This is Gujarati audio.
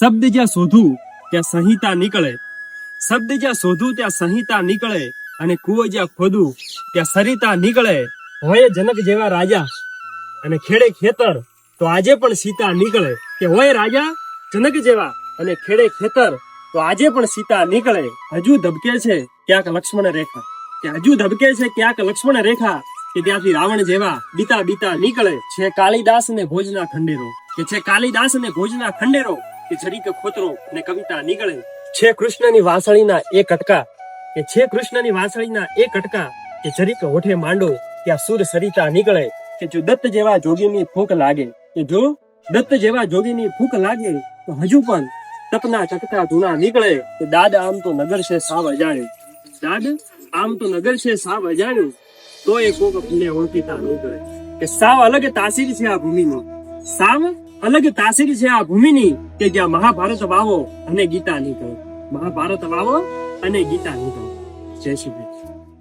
શબ્દ જ્યાં શોધું, ત્યાં સંહિતા નીકળે. શબ્દ જ્યાં શોધું, ત્યાં સંહિતા નીકળે અને કુવો જ્યાં ખોદું, ત્યાં સરિતા નીકળે. હોય જનક જેવા રાજા અને ખેડે ખેતર, તો આજે પણ સીતા નીકળે. કે હોય રાજા, જનક જેવા અને ખેડે ખેતર, તો આજે પણ સીતા નીકળે. હજુ ધબકે છે ક્યાંક લક્ષ્મણ રેખા. કે હજુ ધબકે છે ક્યાંક લક્ષ્મણ રેખા, કે ત્યાંથી રાવણ જેવા બીતા બીતા નીકળે. છે કાલિદાસ ને ભોજના ખંડેરો. કે છે કાલિદાસ ને ભોજના ખંડેરો. કે જરીકે ખોતરો ને કવિતા નીકળે છે કૃષ્ણની વાંસળીના એ કટકા કે છે કૃષ્ણની વાંસળીના એ કટકા કે જરીકે હોઠે માંડો ત્યાં સુર સરિતા નીકળે કે જો દત્ત જેવા જોગીની ફૂંક લાગે, કે જો દત્ત જેવા જોગીની ફૂંક લાગે, તો હજુ પણ તપના ચકતા ધૂણા નીકળે. કે દાદ આમ તો નગર છે સાવ અજાણ્યું. દાદ આમ તો નગર છે સાવ અજાણ્યું. તો એ કોક ભૂલે ઓળખીતા નીકળે. કે સાવ અલગ તાસીર છે આ ભૂમિનો. સાવ અલગ તાસીર છે આ ભૂમિની કે જ્યાં મહાભારત વાવો અને ગીતા નીકળો. મહાભારત વાવો અને ગીતા નીકળો. જય શ્રી કૃષ્ણ.